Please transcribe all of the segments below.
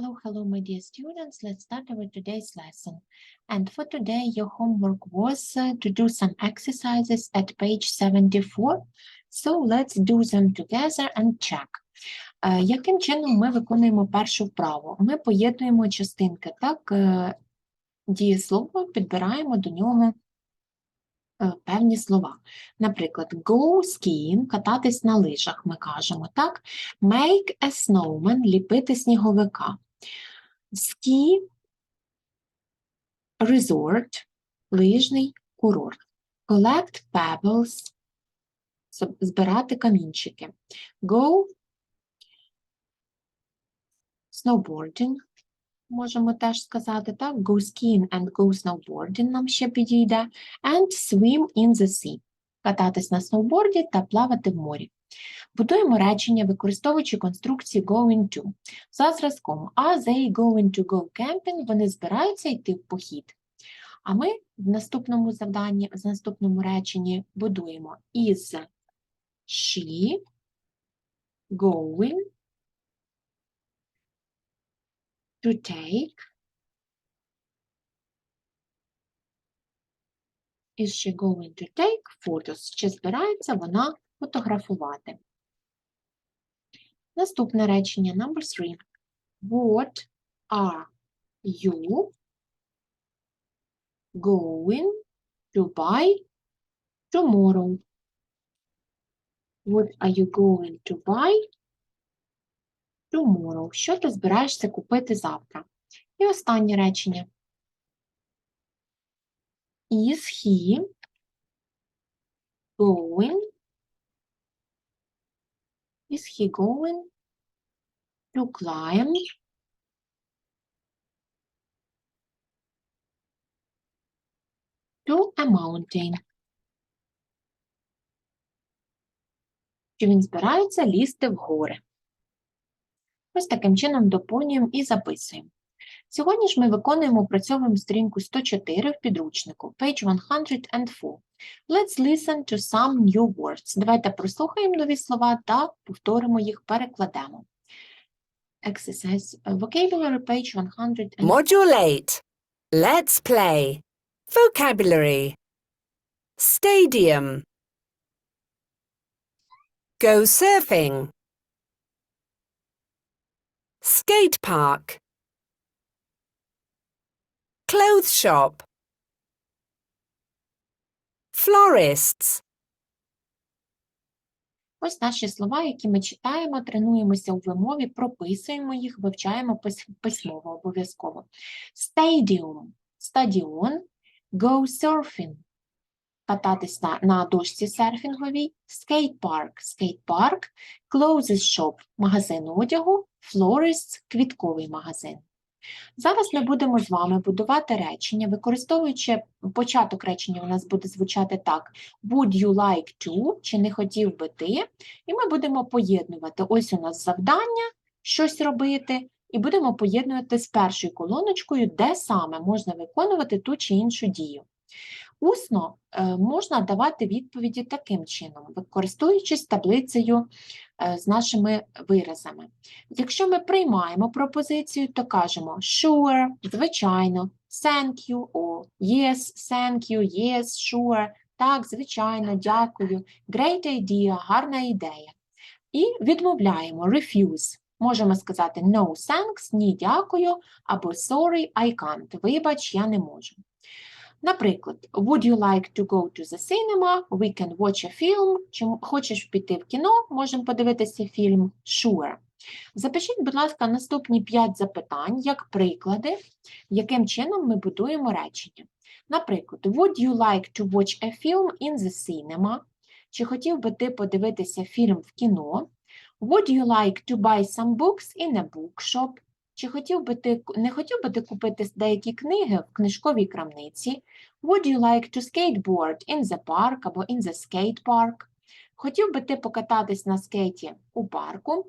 Hello, hello, my dear students. Let's start our today's lesson. And for today, your homework was uh, to do some exercises at page 74. So let's do them together and check. Е, Яким чином ми виконуємо першу вправу? Ми поєднуємо частинки, так, е, дієслово, підбираємо до нього е, певні слова. Наприклад, go skiing – кататись на лижах, ми кажемо, так? Make a snowman – ліпити сніговика. Ski resort – лижний курорт. Collect pebbles – збирати камінчики. Go snowboarding – можемо теж сказати, так? Go skiing and go snowboarding нам ще підійде. And swim in the sea – кататись на сноуборді та плавати в морі. Будуємо речення, використовуючи конструкції going to. За зразком Are they going to go camping? Вони збираються йти в похід. А ми в наступному завданні, в наступному реченні будуємо is she going to take Is she going to take photos? Чи збирається вона фотографувати? Наступне речення, number three. What are you going to buy tomorrow? What are you going to buy tomorrow? Що ти збираєшся купити завтра? І останнє речення. Is he going Is he going to climb to a mountain? Чи він збирається лізти в гори? Ось таким чином доповнюємо і записуємо. Сьогодні ж ми виконуємо працьовуємо сторінку 104 в підручнику, page 104. Let's listen to some new words. Давайте прослухаємо нові слова та повторимо їх, перекладемо. Exercise uh, vocabulary page 100. Modulate. Let's play. Vocabulary. Stadium. Go surfing. Skate park. Clothes shop. Florists. Ось наші слова, які ми читаємо, тренуємося у вимові, прописуємо їх, вивчаємо письмово обов'язково. Stadium – стадіон, go surfing – кататись на, на дошці серфінговій, скейт-парк – скейт-парк, clothes shop – магазин одягу, florist – квітковий магазин. Зараз ми будемо з вами будувати речення, використовуючи початок речення у нас буде звучати так: Would you like to? Чи не хотів би ти? І ми будемо поєднувати. Ось у нас завдання щось робити, і будемо поєднувати з першою колоночкою, де саме можна виконувати ту чи іншу дію. Усно е, можна давати відповіді таким чином, використовуючись таблицею е, з нашими виразами. Якщо ми приймаємо пропозицію, то кажемо sure, звичайно, thank you, о, yes, thank you, yes, sure, так, звичайно, дякую, great idea, гарна ідея. І відмовляємо refuse. Можемо сказати no thanks, ні, дякую, або sorry, I can't, вибач, я не можу. Наприклад, would you like to go to the cinema? We can watch a film. Чи хочеш піти в кіно? Можемо подивитися фільм Sure. Запишіть, будь ласка, наступні 5 запитань як приклади, яким чином ми будуємо речення. Наприклад, would you like to watch a film in the cinema? Чи хотів би ти подивитися фільм в кіно? Would you like to buy some books in a bookshop? Чи хотів би ти, не хотів би ти купити деякі книги в книжковій крамниці? Would you like to skateboard in the park або in the skate park? Хотів би ти покататись на скейті у парку?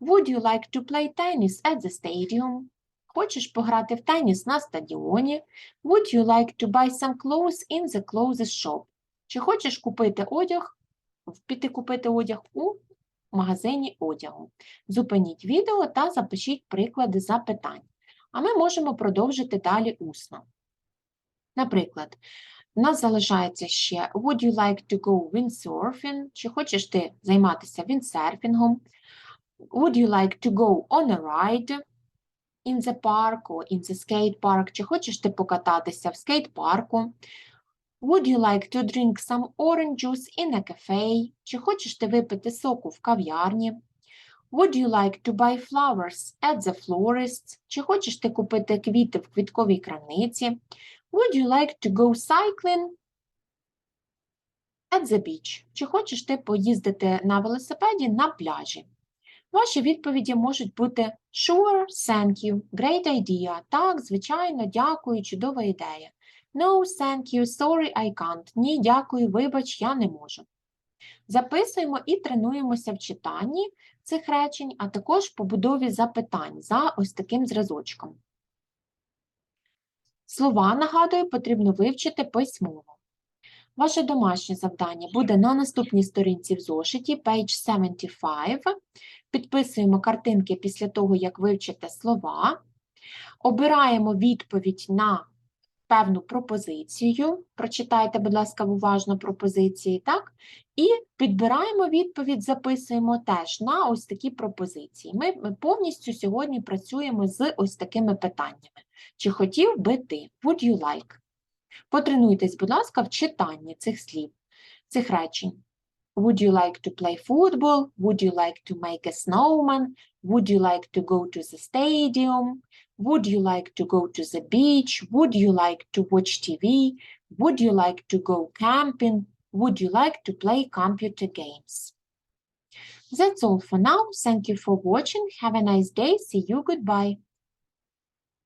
Would you like to play tennis at the stadium? Хочеш пограти в теніс на стадіоні? Would you like to buy some clothes in the clothes shop? Чи хочеш купити одяг, піти купити одяг у магазині одягу. Зупиніть відео та запишіть приклади запитань. А ми можемо продовжити далі усно. Наприклад, у нас залишається ще Would you like to go windsurfing? Чи хочеш ти займатися віндсерфінгом? Would you like to go on a ride in the park or in the skate park? Чи хочеш ти покататися в скейт-парку? Would you like to drink some orange juice in a cafe? Чи хочеш ти випити соку в кав'ярні? Would you like to buy flowers at the florist? Чи хочеш ти купити квіти в квітковій крамниці? Would you like to go cycling at the beach? Чи хочеш ти поїздити на велосипеді на пляжі? Ваші відповіді можуть бути Sure, thank you, great idea. Так, звичайно, дякую, чудова ідея. No, thank you, sorry, I can't. Ні, дякую, вибач, я не можу. Записуємо і тренуємося в читанні цих речень, а також побудові запитань за ось таким зразочком. Слова, нагадую, потрібно вивчити письмово. Ваше домашнє завдання буде на наступній сторінці в зошиті, page 75. Підписуємо картинки після того, як вивчите слова. Обираємо відповідь на певну пропозицію. Прочитайте, будь ласка, уважно пропозиції, так? І підбираємо відповідь, записуємо теж на ось такі пропозиції. Ми ми повністю сьогодні працюємо з ось такими питаннями. Чи хотів би ти? Would you like? Потренуйтесь, будь ласка, в читанні цих слів, цих речень. Would you like to play football? Would you like to make a snowman? Would you like to go to the stadium? Would you like to go to the beach? Would you like to watch TV? Would you like to go camping? Would you like to play computer games? That's all for now. Thank you for watching. Have a nice day. See you. Goodbye.